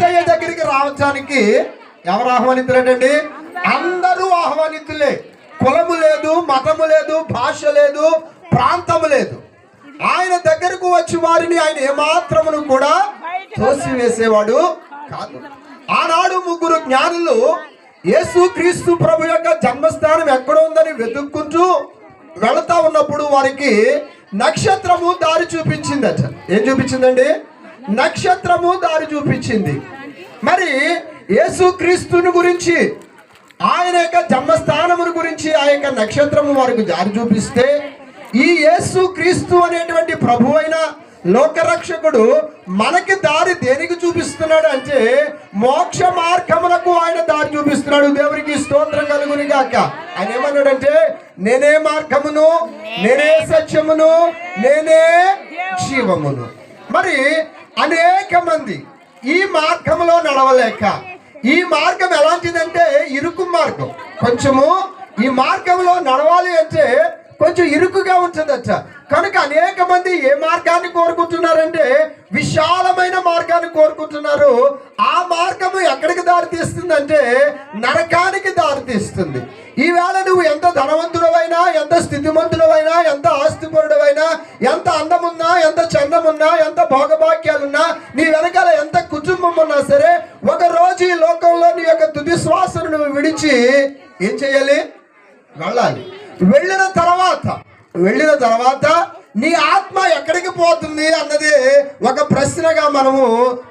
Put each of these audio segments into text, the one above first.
ఏసయ్య దగ్గరికి రావడానికి ఎవరు ఆహ్వానితులేటండి? అందరూ ఆహ్వానితులే. కులము లేదు మతము లేదు భాష లేదు ప్రాంతము లేదు. ఆయన దగ్గరకు వచ్చి వారిని ఆయన ఏమాత్రమును కూడా తోసివేసేవాడు కాదు. ఆనాడు ముగ్గురు జ్ఞానులు యేసు క్రీస్తు ప్రభు యొక్క జన్మస్థానం ఎక్కడ ఉందని వెతుక్కుంటూ వెళతా ఉన్నప్పుడు వారికి నక్షత్రము దారి చూపించిందట. ఏం చూపించిందండి? నక్షత్రము దారి చూపించింది. మరి యేసు క్రీస్తుని గురించి ఆయన యొక్క జన్మస్థానమును గురించి ఆ యొక్క నక్షత్రము వారికి దారి చూపిస్తే ఈ యేసు క్రీస్తు అనేటువంటి ప్రభు అయిన లోకరక్షకుడు మనకి దారి దేనికి చూపిస్తున్నాడు అంటే మోక్ష మార్గములకు ఆయన దారి చూపిస్తున్నాడు. దేవునికి స్తోత్రం కలుగుని గాక. ఆయన ఏమన్నాడంటే నేనే మార్గమును నేనే సత్యమును నేనే జీవమును. మరి అనేక మంది ఈ మార్గంలో నడవలేక ఈ మార్గం ఎలాంటిదంటే ఇరుకు మార్గం. కొంచెము ఈ మార్గంలో నడవాలి అంటే కొంచెం ఇరుకుగా ఉంటుందట. కనుక అనేక మంది ఏ మార్గాన్ని కోరుకుంటున్నారంటే విశాలమైన మార్గాన్ని కోరుకుంటున్నారు. ఆ మార్గము ఎక్కడికి దారితీస్తుందంటే నరకానికి దారితీస్తుంది ఈవేళ నువ్వు ఎంత ధనవంతుడవైనా ఎంత స్థితిమంతుడవైనా ఎంత ఆస్తిపరుడు ఆస్తిపరుడవైనా ఎంత అందమున్నా ఎంత చందమున్నా ఎంత భోగభాగ్యాలున్నా నీ వెనకాల ఎంత కుటుంబం ఉన్నా సరే ఒక రోజు ఈ లోకంలో నీ యొక్క తుది శ్వాసను నువ్వు విడిచి ఏం చేయాలి? వెళ్ళాలి. వెళ్ళిన తర్వాత వెళ్ళిన తర్వాత నీ ఆత్మ ఎక్కడికి పోతుంది అన్నది ఒక ప్రశ్నగా మనము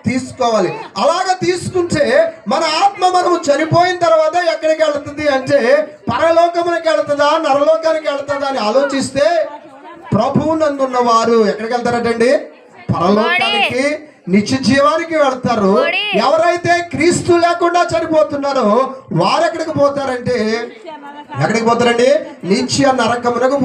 తీసుకోవాలి. అలాగ తీసుకుంటే మన ఆత్మ మనము చనిపోయిన తర్వాత ఎక్కడికి వెళ్తుంది అంటే పరలోకమునికి వెళ్తుందా నరలోకానికి వెళ్తుందా అని ఆలోచిస్తే ప్రభువు నందున్న వారు ఎక్కడికి వెళ్తారటండి పరలోకానికి నిత్య జీవానికి వెళ్తారు. ఎవరైతే క్రీస్తు లేకుండా చనిపోతున్నారో వారు ఎక్కడికి పోతారంటే? ఎక్కడికి పోతారండి? నిత్య నరకమునకు